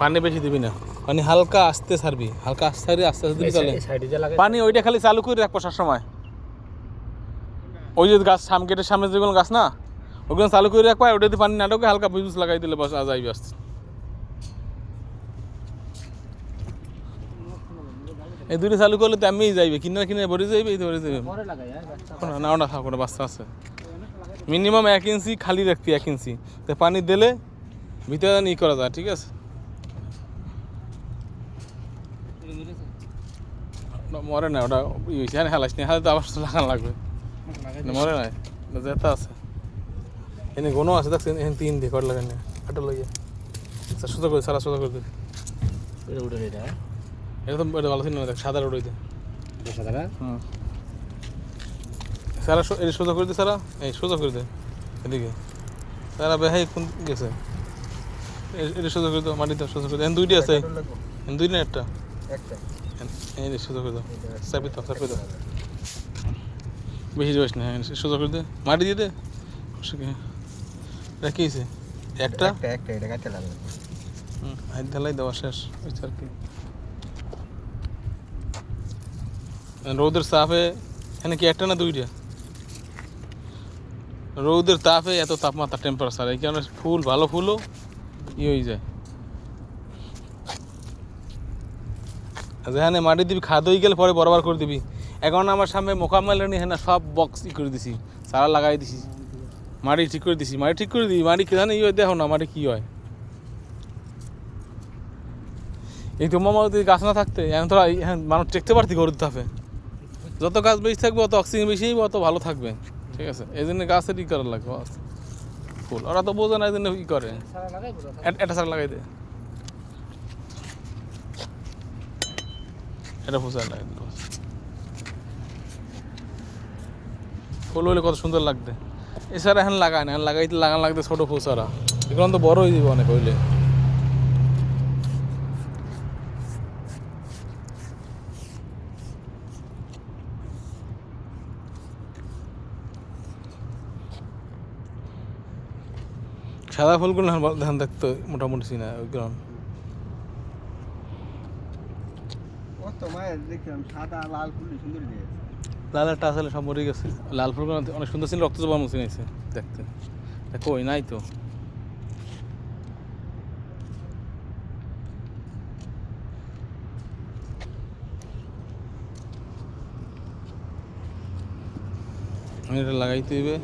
পানি বেশি দিবি না। পানি হালকা আস্তে ছাড়বি হালকা আস্তে ছাড়বি আস্তে আস্তে দিবি চলে পানি ওইটা খালি চালু করে রাখব সময়। ওই যে গাছ সাম গেটের সামনে যেগুলো গাছ না ওগুলো চালু করে রাখবা ওটা দিয়ে পানি না ঢোকে হালকা বুঝ লাগাই দিলে বাস যাইবি আসতে। এই দুটো চালু করলে তো আমিই যাইবে কিনারে কিনে ভরে যাইবে এই ভরে যাইবে। লাগাই হ্যাঁ কোনো না ওটা থাকো বাচ্চা আছে। মিনিমাম এক ইঞ্চি খালি রাখবি এক ইঞ্চি। তো পানি দিলে ভিতরে ই করা যায় ঠিক আছে? মরে না ওটা ই হয়েছে হ্যাঁ হেলাস নি হাতে তো আবার লাগানো লাগবে। মরে নাই না, জেতা আছে। এনে কোনো আছে দেখছেন এখানে তিন দিয়ে কট লাগান আটা লইয়া আচ্ছা সোজা করে সারা সোজা করে দে। এটা উঠে এটা এটা তো এটা ভালো ছিল না দেখ সাদা দশ টাকা হুম। সারা এই সোজা করে দে সারা এই সোজা করে দে এদিকে। সারা বেহাই কোন গেছে? এটা সোজা করে দাও মাটিতে সোজা করে দাও দুইটি আছে। এখানে দুই না একটা? এই যে করে দাও চাপি দাও চাপি দাও। বেশি যাস না সোজা করে দে। মাটি দিয়ে দে। অসুবিধা এটা কি হয়েছে একটা? একটা একটা এটা কাটতে লাগবে। হুম হাত ঢালাই দেওয়া শেষ আর কি। রোদের তাপে এখানে কি একটা না দুইটা? রোদের তাপে এত তাপমাত্রা টেম্পারেচার এই কারণে ফুল ভালো ফুলও ই হয়ে যায়। যেখানে মাটি দিবি খাদ হয়ে গেলে পরে বরাবর করে দিবি। এখন আমার সামনে মোকামেল নি হ্যাঁ সব বক্স ই করে দিছি সারা লাগাই দিছি। মাটি ঠিক করে দিছি মাটি ঠিক করে দিই মাটি কেখানে ই হয় দেখো না মাটি কি হয়। এই তো মামা যদি গাছ না থাকতে এখন তোরা হ্যাঁ মানুষ টেকতে পারতি গরুর তাপে যত গাছ বেশি থাকবে অত অক্সিজেন বেশি অত ভালো থাকবে। ঠিক আছে? এই জন্য গাছের ই করার লাগবে। ফুল ওরা তো বোঝে না এই জন্য ই করে। এট- সার লাগাই দে। এটা লাগাই ফুল হলে কত সুন্দর লাগতে। এছাড়া এখন লাগায় না লাগাইতে লাগান লাগতে ছোট ফুল সারা এগুলো তো বড় হয়ে যাবে অনেক হইলে। সাদা ফুলগুলো ধান দেখতো মোটামুটি চিনা ওইগুলো ও তো মায়ের দেখলাম সাদা লাল ফুল সুন্দর দিয়ে লাল একটা আসলে সব মরে গেছে। লাল ফুলগুলো অনেক সুন্দর ছিল, রক্ত জবা মুছে নিয়েছে দেখতে। কই, নাই তো। এটা লাগাইতে হবে